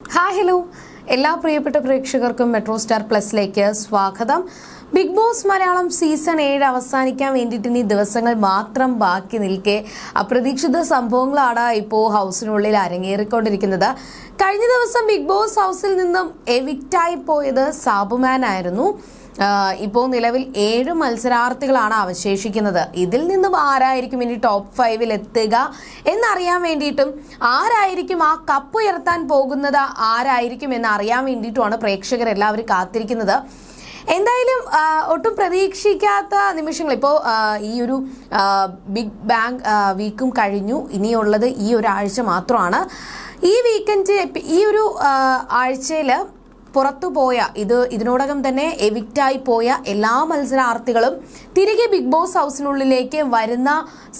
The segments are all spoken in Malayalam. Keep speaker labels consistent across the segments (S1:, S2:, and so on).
S1: ഹായ് ഹലോ എല്ലാ പ്രിയപ്പെട്ട പ്രേക്ഷകർക്കും മെട്രോ സ്റ്റാർ പ്ലസിലേക്ക് സ്വാഗതം. ബിഗ് ബോസ് മലയാളം സീസൺ ഏഴ് അവസാനിക്കാൻ വേണ്ടിയിട്ട് ഇനി ദിവസങ്ങൾ മാത്രം ബാക്കി നിൽക്കെ അപ്രതീക്ഷിത സംഭവങ്ങളാണ് ഇപ്പോൾ ഹൗസിനുള്ളിൽ അരങ്ങേറിക്കൊണ്ടിരിക്കുന്നത്. കഴിഞ്ഞ ദിവസം ബിഗ് ബോസ് ഹൗസിൽ നിന്നും എവിക്റ്റായി പോയത് സാബുമാൻ ആയിരുന്നു ഇപ്പോൾ നിലവിൽ ഏഴ് മത്സരാർത്ഥികളാണ് അവശേഷിക്കുന്നത്. ഇതിൽ നിന്നും ആരായിരിക്കും ഇനി ടോപ്പ് ഫൈവിൽ എത്തുക എന്നറിയാൻ വേണ്ടിയിട്ടും ആരായിരിക്കും ആ കപ്പ് ഉയർത്താൻ പോകുന്നത് ആരായിരിക്കും എന്ന് അറിയാൻ വേണ്ടിയിട്ടുമാണ് പ്രേക്ഷകർ എല്ലാവരും കാത്തിരിക്കുന്നത്. എന്തായാലും ഒട്ടും പ്രതീക്ഷിക്കാത്ത നിമിഷങ്ങൾ. ഇപ്പോൾ ഈ ഒരു ബിഗ് ബാങ് വീക്കും കഴിഞ്ഞു. ഇനിയുള്ളത് ഈ ഒരാഴ്ച മാത്രമാണ്. ഈ വീക്കെൻഡ് ഈ ഒരു ആഴ്ചയിൽ പുറത്തു പോയ ഇത് ഇതിനോടകം തന്നെ എവിക്റ്റായി പോയ എല്ലാ മത്സരാർത്ഥികളും തിരികെ ബിഗ് ബോസ് ഹൗസിനുള്ളിലേക്ക് വരുന്ന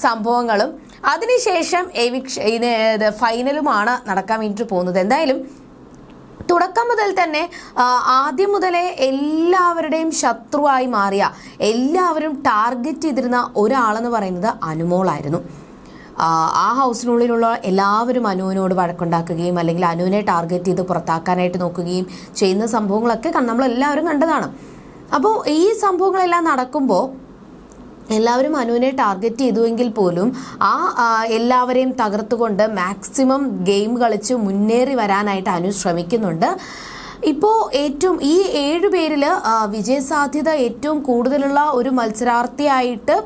S1: സംഭവങ്ങളും അതിനുശേഷം എവിക്ഷ ഇത് ഫൈനലുമാണ് നടക്കാൻ വേണ്ടിയിട്ട് പോകുന്നത്. എന്തായാലും തുടക്കം മുതൽ തന്നെ ആദ്യം മുതലേ എല്ലാവരുടെയും ശത്രുവായി മാറിയ എല്ലാവരും ടാർഗറ്റ് ചെയ്തിരുന്ന ഒരാളെന്ന് പറയുന്നത് അനുമോളായിരുന്നു ആ, ഹൗസിനുള്ളിലുള്ള എല്ലാവരും അനുവിനോട് വഴക്കുണ്ടാക്കുകയും അല്ലെങ്കിൽ അനുവിനെ ടാർഗറ്റ് ചെയ്ത് പുറത്താക്കാനായിട്ട് നോക്കുകയും ചെയ്യുന്ന സംഭവങ്ങളൊക്കെ നമ്മൾ എല്ലാവരും കണ്ടതാണ്. അപ്പോൾ ഈ സംഭവങ്ങളെല്ലാം നടക്കുമ്പോൾ എല്ലാവരും അനുവിനെ ടാർഗറ്റ് ചെയ്തുവെങ്കിൽ പോലും ആ എല്ലാവരെയും തകർത്തുകൊണ്ട് മാക്സിമം ഗെയിം കളിച്ച് മുന്നേറി വരാനായിട്ട് അനു ശ്രമിക്കുന്നുണ്ട്. ഇപ്പോൾ ഏറ്റവും ഈ ഏഴ് പേരിൽ വിജയസാധ്യത ഏറ്റവും കൂടുതലുള്ള ഒരു മത്സരാർത്ഥിയായിട്ട്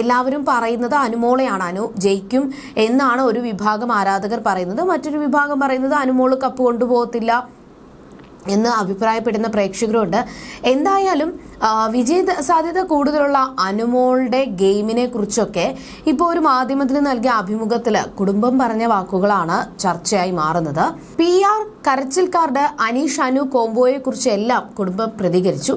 S1: എല്ലാവരും പറയുന്നത് അനുമോളെയാണ് അനു ജയിക്കും എന്നാണ് ഒരു വിഭാഗം ആരാധകർ പറയുന്നത്. മറ്റൊരു വിഭാഗം പറയുന്നത് അനുമോൾ കപ്പ് കൊണ്ടുപോകത്തില്ല എന്ന് അഭിപ്രായപ്പെടുന്ന പ്രേക്ഷകരുണ്ട്. എന്തായാലും വിജയ സാധ്യത കൂടുതലുള്ള അനുമോളുടെ ഗെയിമിനെ കുറിച്ചൊക്കെ ഇപ്പോൾ ഒരു മാധ്യമത്തിന് നൽകിയ അഭിമുഖത്തിൽ കുടുംബം പറഞ്ഞ വാക്കുകളാണ് ചർച്ചയായി മാറുന്നത്. പി ആർ കരച്ചിൽക്കാരുടെ അനീഷ് അനു കോംബോയെ കുറിച്ച് എല്ലാം കുടുംബം പ്രതികരിച്ചു.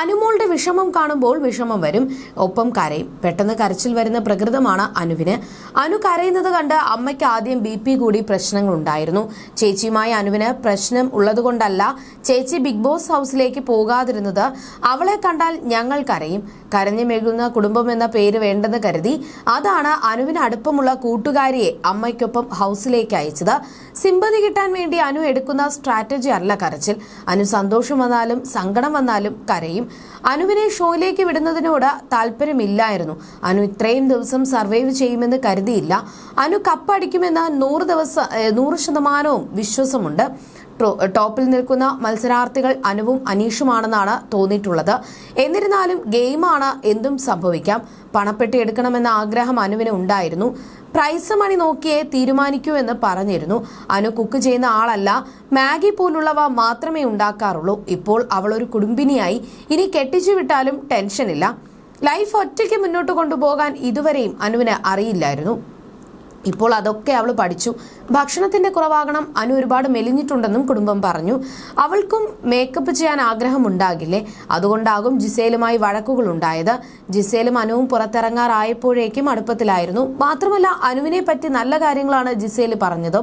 S1: അനുമോളുടെ വിഷമം കാണുമ്പോൾ വിഷമം വരും. ഒപ്പം കരയും. പെട്ടെന്ന് കരച്ചിൽ വരുന്ന പ്രകൃതമാണ് അനുവിന്. അനു കരയുന്നത് കണ്ട് അമ്മയ്ക്ക് ആദ്യം ബി പി കൂടി പ്രശ്നങ്ങൾ ഉണ്ടായിരുന്നു ചേച്ചിയുമായി അനുവിന് പ്രശ്നം ഉള്ളതുകൊണ്ടല്ല ചേച്ചി ബിഗ് ബോസ് ഹൗസിലേക്ക് പോകാതിരുന്നത്. അവളെ കണ്ടാൽ ഞങ്ങൾ കരയും. കരഞ്ഞു മെഴുകുന്ന കുടുംബം എന്ന പേര് വേണ്ടെന്ന് കരുതി അതാണ് അനുവിന് അടുപ്പമുള്ള കൂട്ടുകാരിയെ അമ്മയ്ക്കൊപ്പം ഹൗസിലേക്ക് അയച്ചത്. സിമ്പതി കിട്ടാൻ വേണ്ടി അനു എടുക്കുന്ന സ്ട്രാറ്റജി അല്ല കരച്ചിൽ. അനു സന്തോഷം വന്നാലും സങ്കടം വന്നാലും കരയും. അനുവിനെ ഷോയിലേക്ക് വിടുന്നതിനോട് താല്പര്യമില്ലായിരുന്നു. അനു ഇത്രയും ദിവസം സർവൈവ് ചെയ്യുമെന്ന് കരുതിയില്ല. അനു കപ്പടിക്കുമെന്ന് നൂറ് ദിവസം നൂറ് ശതമാനവും വിശ്വാസമുണ്ട്. ടോപ്പിൽ നിൽക്കുന്ന മത്സരാർത്ഥികൾ അനുവും അനീഷുമാണെന്നാണ് തോന്നിയിട്ടുള്ളത്. എന്നിരുന്നാലും ഗെയിമാണ് എന്തും സംഭവിക്കാം. പണപ്പെട്ടി എടുക്കണമെന്ന ആഗ്രഹം അനുവിന് ഉണ്ടായിരുന്നു. പ്രൈസ് മണി നോക്കിയേ തീരുമാനിക്കൂ എന്ന് പറഞ്ഞിരുന്നു. അനു കുക്ക് ചെയ്യുന്ന ആളല്ല. മാഗി പോലുള്ളവ മാത്രമേ ഉണ്ടാക്കാറുള്ളൂ. ഇപ്പോൾ അവൾ ഒരു കുടുംബിനിയായി. ഇനി കെട്ടിച്ചു വിട്ടാലും ടെൻഷനില്ല. ലൈഫ് ഒറ്റയ്ക്ക് മുന്നോട്ട് കൊണ്ടുപോകാൻ ഇതുവരെയും അനുവിന് അറിയില്ലായിരുന്നു. ഇപ്പോൾ അതൊക്കെ അവൾ പഠിച്ചു. ഭക്ഷണത്തിന്റെ കുറവാകണം അനു ഒരുപാട് മെലിഞ്ഞിട്ടുണ്ടെന്നും കുടുംബം പറഞ്ഞു. അവൾക്കും മേക്കപ്പ് ചെയ്യാൻ ആഗ്രഹം ആഗ്രഹമുണ്ടാകില്ലേ? അതുകൊണ്ടാകും ജിസേലുമായി വഴക്കുകൾ ഉണ്ടായത് ജിസേലും അനുവും പുറത്തിറങ്ങാറായപ്പോഴേക്കും അടുപ്പത്തിലായിരുന്നു. മാത്രമല്ല അനുവിനെ പറ്റി നല്ല കാര്യങ്ങളാണ് ജിസേൽ പറഞ്ഞത്.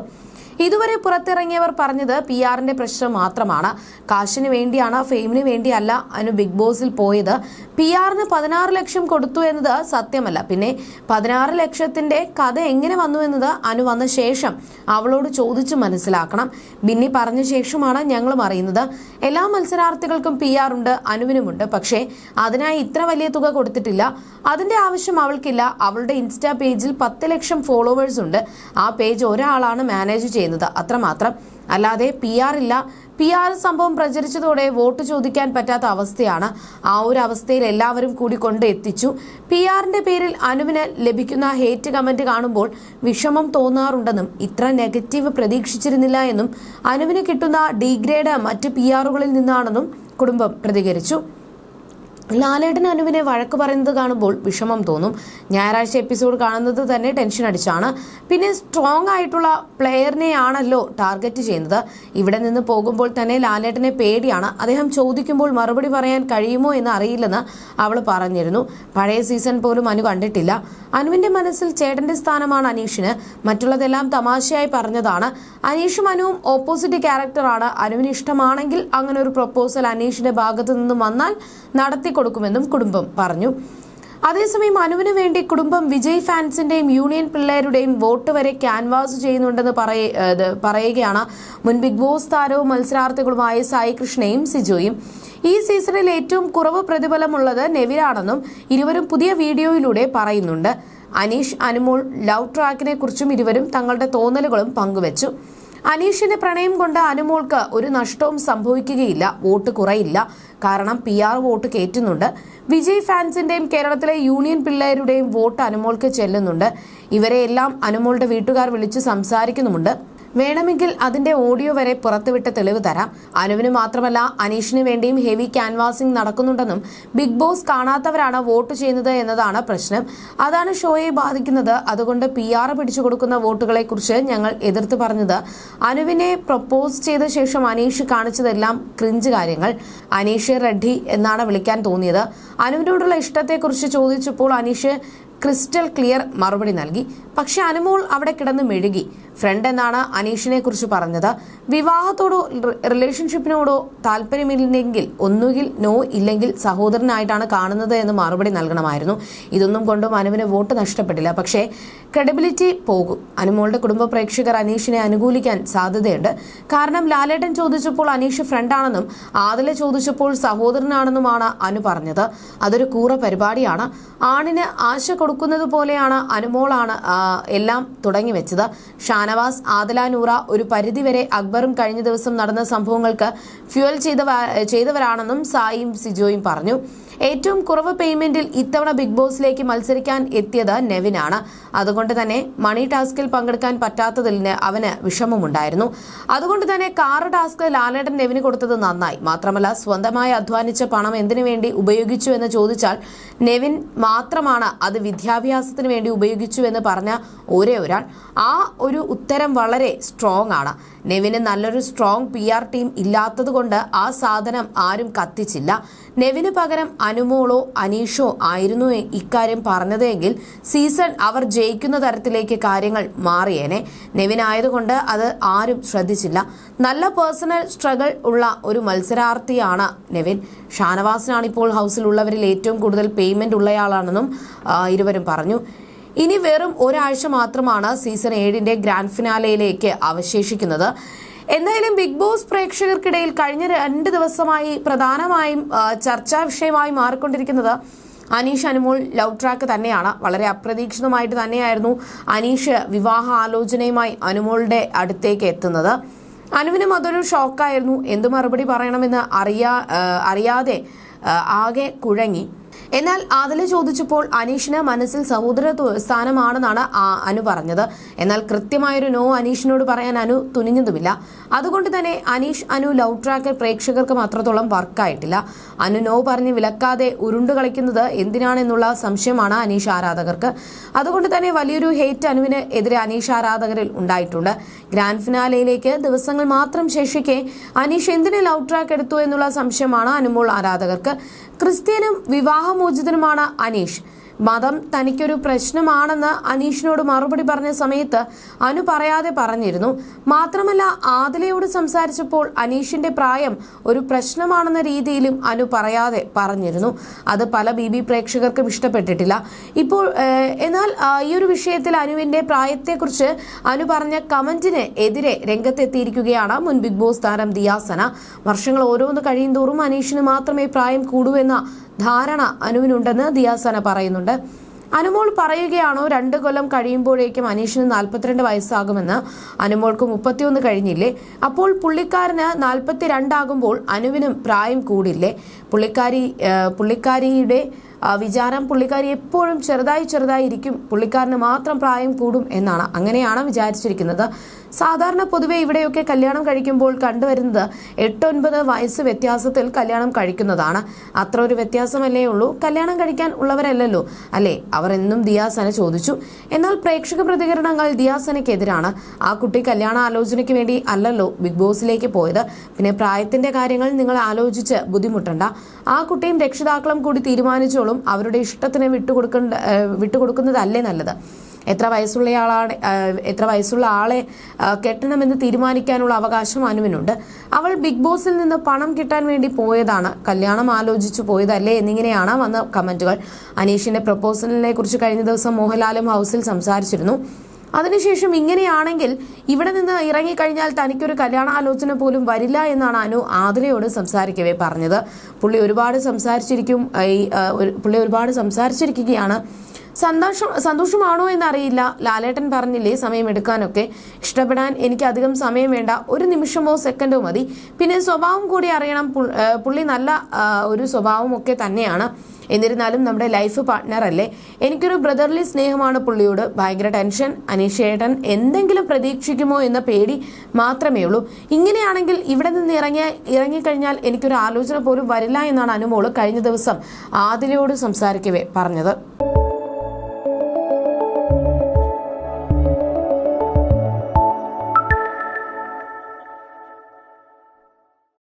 S1: ഇതുവരെ പുറത്തിറങ്ങിയവർ പറഞ്ഞത് പി ആറിന്റെ പ്രശ്നം മാത്രമാണ്. കാശിന് വേണ്ടിയാണ് ഫെയിമിന് വേണ്ടിയല്ല അനു ബിഗ് ബോസിൽ പോയത്. പി ആറിന് പതിനാറ് ലക്ഷം കൊടുത്തു എന്നത് സത്യമല്ല. പിന്നെ പതിനാറ് ലക്ഷത്തിന്റെ കഥ എങ്ങനെ വന്നു എന്നത് അനു വന്ന ശേഷം അവളോട് ചോദിച്ചു മനസ്സിലാക്കണം. ബിന്നി പറഞ്ഞ ശേഷമാണ് ഞങ്ങളും അറിയുന്നത്. എല്ലാ മത്സരാർത്ഥികൾക്കും പി ആർ ഉണ്ട് അനുവിനുമുണ്ട് പക്ഷേ അതിനായി ഇത്ര വലിയ തുക കൊടുത്തിട്ടില്ല. അതിന്റെ ആവശ്യം അവൾക്കില്ല. അവളുടെ ഇൻസ്റ്റാ പേജിൽ പത്ത് ലക്ഷം ഫോളോവേഴ്സ് ഉണ്ട്. ആ പേജ് ഒരാളാണ് മാനേജ് ചെയ്യുന്നത് അത്രമാത്രം. അല്ലാതെ പി ആർ ഇല്ല. പി ആർ സംഭവം പ്രചരിച്ചതോടെ വോട്ട് ചോദിക്കാൻ പറ്റാത്ത അവസ്ഥയാണ് ആ ഒരു അവസ്ഥയിൽ എല്ലാവരും കൂടി കൊണ്ട് എത്തിച്ചു. പി ആറിന്റെ പേരിൽ അനുവിന് ലഭിക്കുന്ന ഹേറ്റ് കമന്റ് കാണുമ്പോൾ വിഷമം തോന്നാറുണ്ടെന്നും ഇത്ര നെഗറ്റീവ് പ്രതീക്ഷിച്ചിരുന്നില്ല എന്നും അനുവിന് കിട്ടുന്ന ഡിഗ്രേഡ് മറ്റ് പി ആറുകളിൽ നിന്നാണെന്നും കുടുംബം പ്രതികരിച്ചു. ലാലേട്ടൻ അനുവിനെ വഴക്ക് പറയുന്നത് കാണുമ്പോൾ വിഷമം തോന്നും. ഞായറാഴ്ച എപ്പിസോഡ് കാണുന്നത് തന്നെ ടെൻഷൻ അടിച്ചാണ്. പിന്നെ സ്ട്രോങ് ആയിട്ടുള്ള പ്ലെയറിനെയാണല്ലോ ടാർഗറ്റ് ചെയ്യുന്നത്. ഇവിടെ നിന്ന് പോകുമ്പോൾ തന്നെ ലാലേട്ടനെ പേടിയാണ്. അദ്ദേഹം ചോദിക്കുമ്പോൾ മറുപടി പറയാൻ കഴിയുമോ എന്ന് അറിയില്ലെന്ന് അവൾ പറഞ്ഞിരുന്നു. പഴയ സീസൺ പോലും അനു കണ്ടിട്ടില്ല. അനുവിന്റെ മനസ്സിൽ ചേട്ടന്റെ സ്ഥാനമാണ് അനീഷിന്. മറ്റുള്ളതെല്ലാം തമാശയായി പറഞ്ഞതാണ്. അനീഷും അനുവും ഓപ്പോസിറ്റ് ക്യാരക്ടറാണ് അനുവിന് ഇഷ്ടമാണെങ്കിൽ അങ്ങനെ ഒരു പ്രപ്പോസൽ അനീഷിന്റെ ഭാഗത്തു നിന്നും വന്നാൽ നടത്തി കൊടുക്കുമെന്നും കുടുംബം പറഞ്ഞു. അതേസമയം അനുവിന് വേണ്ടി കുടുംബം വിജയ് ഫാൻസിന്റെയും യൂണിയൻ പിള്ളേരുടെയും വോട്ട് വരെ ക്യാൻവാസ് ചെയ്യുന്നുണ്ടെന്ന് പറയ- പറയുകയാണ് മുൻ ബിഗ് ബോസ് താരവും മത്സരാർത്ഥികളുമായ സായി കൃഷ്ണയും സിജോയും. ഈ സീസണിൽ ഏറ്റവും കുറവ് പ്രതിഫലമുള്ളത് നെവിനാണെന്നും ഇരുവരും പുതിയ വീഡിയോയിലൂടെ പറയുന്നുണ്ട്. അനീഷ് അനുമോൾ ലവ് ട്രാക്കിനെ കുറിച്ചും ഇരുവരും തങ്ങളുടെ തോന്നലുകളും പങ്കുവച്ചു. അനീഷിന്റെ പ്രണയം കൊണ്ട് അനുമോൾക്ക് ഒരു നഷ്ടവും സംഭവിക്കുകയില്ല. വോട്ട് കുറയില്ല. കാരണം പി ആർ വോട്ട് കയറ്റുന്നുണ്ട് വിജയ് ഫാൻസിന്റെയും കേരളത്തിലെ യൂണിയൻ പിള്ളേരുടെയും വോട്ട് അനുമോൾക്ക് ചെല്ലുന്നുണ്ട്. ഇവരെയെല്ലാം അനുമോളുടെ വീട്ടുകാർ വിളിച്ച് സംസാരിക്കുന്നുമുണ്ട്. വേണമെങ്കിൽ അതിന്റെ ഓഡിയോ വരെ പുറത്തുവിട്ട് തെളിവ് തരാം. അനുവിന് മാത്രമല്ല അനീഷിന് വേണ്ടിയും ഹെവി ക്യാൻവാസിംഗ് നടക്കുന്നുണ്ടെന്നും ബിഗ് ബോസ് കാണാത്തവരാണ് വോട്ട് ചെയ്യുന്നത് എന്നതാണ് പ്രശ്നം. അതാണ് ഷോയെ ബാധിക്കുന്നത്. അതുകൊണ്ട് പി ആർ പിടിച്ചു കൊടുക്കുന്ന വോട്ടുകളെ കുറിച്ച് ഞങ്ങൾ എതിർത്ത് പറഞ്ഞത്. അനുവിനെ പ്രപ്പോസ് ചെയ്ത ശേഷം അനീഷ് കാണിച്ചതെല്ലാം ക്രിഞ്ച് കാര്യങ്ങൾ. അനീഷ് റെഡ്ഡി എന്നാണ് വിളിക്കാൻ തോന്നിയത്. അനുവിനോടുള്ള ഇഷ്ടത്തെക്കുറിച്ച് ചോദിച്ചപ്പോൾ അനീഷ് ക്രിസ്റ്റൽ ക്ലിയർ മറുപടി നൽകി. പക്ഷെ അനുമോൾ അവിടെ കിടന്ന് മെഴുകി. ഫ്രണ്ട് എന്നാണ് അനീഷിനെ കുറിച്ച് പറഞ്ഞത്. വിവാഹത്തോടോ റിലേഷൻഷിപ്പിനോടോ താല്പര്യമില്ലെങ്കിൽ ഒന്നുകിൽ നോ ഇല്ലെങ്കിൽ സഹോദരനായിട്ടാണ് കാണുന്നത് എന്ന് മറുപടി നൽകണമായിരുന്നു. ഇതൊന്നും കൊണ്ടും അനുവിന് വോട്ട് നഷ്ടപ്പെട്ടില്ല. പക്ഷേ ക്രെഡിബിലിറ്റി പോകും. അനുമോളുടെ കുടുംബ പ്രേക്ഷകർ അനീഷിനെ അനുകൂലിക്കാൻ സാധ്യതയുണ്ട്. കാരണം ലാലേട്ടൻ ചോദിച്ചപ്പോൾ അനീഷ് ഫ്രണ്ടാണെന്നും ആദലെ ചോദിച്ചപ്പോൾ സഹോദരനാണെന്നുമാണ് അനു പറഞ്ഞത്. അതൊരു കൂറ പരിപാടിയാണ്. ആണിന് ആശ കൊടുക്കുന്നത് പോലെയാണ് അനുമോളാണ് എല്ലാം തുടങ്ങി വെച്ചത് ഷാനവാസ് ആദലാനൂറ നൂറ ഒരു പരിധിവരെ അക്ബറും കഴിഞ്ഞ ദിവസം നടന്ന സംഭവങ്ങൾക്ക് ഫ്യുവൽ ചെയ്തവ ചെയ്തവരാണെന്നും സായിയും സിജോയും പറഞ്ഞു. ഏറ്റവും കുറവ് പേയ്മെന്റിൽ ഇത്തവണ ബിഗ് ബോസിലേക്ക് മത്സരിക്കാൻ എത്തിയത് നെവിനാണ്. അതുകൊണ്ട് തന്നെ മണി ടാസ്കിൽ പങ്കെടുക്കാൻ പറ്റാത്തതിൽ അവന് വിഷമമുണ്ടായിരുന്നു. അതുകൊണ്ട് തന്നെ കാറ് ടാസ്ക് ലാലേട്ടൻ നെവിന് കൊടുത്തത് നന്നായി. മാത്രമല്ല സ്വന്തമായി അധ്വാനിച്ച പണം എന്തിനു വേണ്ടി ഉപയോഗിച്ചു എന്ന് ചോദിച്ചാൽ നെവിൻ മാത്രമാണ് അത് വിദ്യാഭ്യാസത്തിന് വേണ്ടി ഉപയോഗിച്ചു എന്ന് പറഞ്ഞ ഒരേ ഒരാൾ. ആ ഒരു ഉത്തരം വളരെ സ്ട്രോങ് ആണ്. നെവിന് നല്ലൊരു സ്ട്രോങ് പി ആർ ടീം ഇല്ലാത്തത് കൊണ്ട് ആ സാധനം ആരും കത്തിച്ചില്ല. നെവിന് പകരം അനുമോളോ അനീഷോ ആയിരുന്നു ഇക്കാര്യം പറഞ്ഞതെങ്കിൽ സീസൺ അവർ ജയിക്കുന്ന തരത്തിലേക്ക് കാര്യങ്ങൾ മാറിയേനെ. നെവിൻ ആയതുകൊണ്ട് അത് ആരും ശ്രദ്ധിച്ചില്ല. നല്ല പേഴ്സണൽ സ്ട്രഗിൾ ഉള്ള ഒരു മത്സരാർത്ഥിയാണ് നെവിൻ. ഷാനവാസിനാണ് ഇപ്പോൾ ഹൗസിലുള്ളവരിൽ ഏറ്റവും കൂടുതൽ പേയ്മെന്റ് ഉള്ളയാളാണെന്നും ഇരുവരും പറഞ്ഞു. ഇനി വെറും ഒരാഴ്ച മാത്രമാണ് സീസൺ ഏഴിന്റെ ഗ്രാൻഡ് ഫിനാലയിലേക്ക് അവശേഷിക്കുന്നത്. എന്തായാലും ബിഗ് ബോസ് പ്രേക്ഷകർക്കിടയിൽ കഴിഞ്ഞ രണ്ട് ദിവസമായി പ്രധാനമായും ചർച്ചാ വിഷയമായി മാറിക്കൊണ്ടിരിക്കുന്നത് അനീഷ് അനുമോൾ ലവ് ട്രാക്ക് തന്നെയാണ്. വളരെ അപ്രതീക്ഷിതമായിട്ട് തന്നെയായിരുന്നു അനീഷ് വിവാഹ ആലോചനയുമായി അനുമോളുടെ അടുത്തേക്ക് എത്തുന്നത്. അനുവിനും അതൊരു ഷോക്കായിരുന്നു. എന്ത് മറുപടി പറയണമെന്ന് അറിയാ അറിയാതെ ആകെ കുഴങ്ങി. എന്നാൽ ആദില ചോദിച്ചപ്പോൾ അനീഷിന് മനസ്സിൽ സഹോദര സ്ഥാനമാണെന്നാണ് അനു പറഞ്ഞത്. എന്നാൽ കൃത്യമായൊരു നോ അനീഷിനോട് പറയാൻ അനു തുനിഞ്ഞതുമില്ല. അതുകൊണ്ട് തന്നെ അനീഷ് അനു ലവ് ട്രാക്കർ പ്രേക്ഷകർക്ക് മാത്രത്തോളം വർക്കായിട്ടില്ല. അനു നോ പറഞ്ഞ് വിലക്കാതെ ഉരുണ്ടു കളിക്കുന്നത് എന്തിനാണെന്നുള്ള സംശയമാണ് അനീഷ് ആരാധകർക്ക്. അതുകൊണ്ട് തന്നെ വലിയൊരു ഹേറ്റ് അനുവിന് എതിരെ അനീഷ് ആരാധകരിൽ ഉണ്ടായിട്ടുണ്ട്. ഗ്രാൻഡ് ഫിനാലയിലേക്ക് ദിവസങ്ങൾ മാത്രം ശേഷിക്കെ അനീഷ് എന്തിന് ലവ് ട്രാക്ക് എടുത്തു എന്നുള്ള സംശയമാണ് അനുമോൾ ആരാധകർക്ക്. ക്രിസ്ത്യനും വിവാഹമോചിതനുമാണ് അനീഷ്. മതം തനിക്കൊരു പ്രശ്നമാണെന്ന് അനീഷിനോട് മറുപടി പറഞ്ഞ സമയത്ത് അനു പറയാതെ പറഞ്ഞിരുന്നു. മാത്രമല്ല ആദിലയോട് സംസാരിച്ചപ്പോൾ അനീഷിന്റെ പ്രായം ഒരു പ്രശ്നമാണെന്ന രീതിയിലും അനു പറയാതെ പറഞ്ഞിരുന്നു. അത് പല ബി ബി പ്രേക്ഷകർക്കും ഇഷ്ടപ്പെട്ടിട്ടില്ല. ഇപ്പോൾ എന്നാൽ ഈ ഒരു വിഷയത്തിൽ അനുവിന്റെ പ്രായത്തെക്കുറിച്ച് അനു പറഞ്ഞ കമന്റിന് എതിരെ രംഗത്തെത്തിയിരിക്കുകയാണ് മുൻ ബിഗ് ബോസ് താരം ദിയാസന. വർഷങ്ങൾ ഓരോന്ന് കഴിയുന്തോറും അനീഷിന് മാത്രമേ പ്രായം കൂടൂ എന്ന ധാരണ അനുവിനുണ്ടെന്ന് ദിയാസന പറയുന്നുണ്ട്. അനുമോൾ പറയുകയാണോ രണ്ട് കൊല്ലം കഴിയുമ്പോഴേക്കും അനീഷിന് നാൽപ്പത്തിരണ്ട് വയസ്സാകുമെന്ന്? അനുമോൾക്ക് മുപ്പത്തിയൊന്ന് കഴിഞ്ഞില്ലേ? അപ്പോൾ പുള്ളിക്കാരന് നാൽപ്പത്തിരണ്ടാകുമ്പോൾ അനുവിനും പ്രായം കൂടില്ലേ? പുള്ളിക്കാരി പുള്ളിക്കാരിയുടെ വിചാരം പുള്ളിക്കാരി എപ്പോഴും ചെറുതായി ചെറുതായി ഇരിക്കും. പുള്ളിക്കാരന് മാത്രം പ്രായം കൂടും എന്നാണ് അങ്ങനെയാണ് വിചാരിച്ചിരിക്കുന്നത്. സാധാരണ പൊതുവെ ഇവിടെയൊക്കെ കല്യാണം കഴിക്കുമ്പോൾ കണ്ടുവരുന്നത് എട്ടൊൻപത് വയസ്സ് വ്യത്യാസത്തിൽ കല്യാണം കഴിക്കുന്നതാണ്. അത്ര ഒരു വ്യത്യാസമല്ലേ ഉള്ളൂ. കല്യാണം കഴിക്കാൻ ഉള്ളവരല്ലല്ലോ. അല്ലേ? അവർ എന്നും ദിയാസന ചോദിച്ചു. എന്നാൽ പ്രേക്ഷക പ്രതികരണങ്ങൾ ദിയാസനയ്ക്കെതിരാണ് ആ കുട്ടി കല്യാണ ആലോചനയ്ക്ക് വേണ്ടി അല്ലല്ലോ ബിഗ് ബോസിലേക്ക് പോയത്. പിന്നെ പ്രായത്തിന്റെ കാര്യങ്ങൾ നിങ്ങൾ ആലോചിച്ച് ബുദ്ധിമുട്ടണ്ട. ആ കുട്ടിയും രക്ഷിതാക്കളും കൂടി തീരുമാനിച്ചോളും. അവരുടെ ഇഷ്ടത്തിന് വിട്ടുകൊടുക്കേണ്ട വിട്ടുകൊടുക്കുന്നതല്ലേ നല്ലത്. എത്ര വയസ്സുള്ള ആളാണ് എത്ര വയസ്സുള്ള ആളെ കെട്ടണമെന്ന് തീരുമാനിക്കാനുള്ള അവകാശം അനുവിനുണ്ട്. അവൾ ബിഗ് ബോസിൽ നിന്ന് പണം കിട്ടാൻ വേണ്ടി പോയതാണ്. കല്യാണം ആലോചിച്ചു പോയതല്ലേ എന്നിങ്ങനെയാണ് വന്ന കമന്റുകൾ. അനീഷിന്റെ പ്രപ്പോസലിനെ കുറിച്ച് കഴിഞ്ഞ ദിവസം മോഹൻലാലും ഹൗസിൽ സംസാരിച്ചിരുന്നു. അതിനുശേഷം ഇങ്ങനെയാണെങ്കിൽ ഇവിടെ നിന്ന് ഇറങ്ങിക്കഴിഞ്ഞാൽ തനിക്കൊരു കല്യാണാലോചന പോലും വരില്ല എന്നാണ് അനു ആതിരയോട് സംസാരിക്കവേ പറഞ്ഞത്. പുള്ളി ഒരുപാട് സംസാരിച്ചിരിക്കും. ഈ പുള്ളി ഒരുപാട് സംസാരിച്ചിരിക്കുകയാണ്. സന്തോഷം സന്തോഷമാണോ എന്നറിയില്ല. ലാലേട്ടൻ പറഞ്ഞില്ലേ സമയം എടുക്കാനൊക്കെ. ഇഷ്ടപ്പെടാൻ എനിക്ക് അധികം സമയം വേണ്ട. ഒരു നിമിഷമോ സെക്കൻഡോ മതി. പിന്നെ സ്വഭാവം കൂടി അറിയണം. പുള്ളി നല്ല ഒരു സ്വഭാവമൊക്കെ തന്നെയാണ്. എന്നിരുന്നാലും നമ്മുടെ ലൈഫ് പാർട്ട്ണർ അല്ലേ? എനിക്കൊരു ബ്രദർലി സ്നേഹമാണ് പുള്ളിയോട്. ഭയങ്കര ടെൻഷൻ അനീഷേട്ടൻ എന്തെങ്കിലും പ്രതീക്ഷിക്കുമോ എന്ന പേടി മാത്രമേ ഉള്ളൂ. ഇങ്ങനെയാണെങ്കിൽ ഇവിടെ നിന്ന് ഇറങ്ങിയ ഇറങ്ങിക്കഴിഞ്ഞാൽ എനിക്കൊരു ആലോചന പോലും വരില്ല എന്നാണ് അനുമോൾ കഴിഞ്ഞ ദിവസം ആദിലയോട് സംസാരിക്കവേ പറഞ്ഞത്.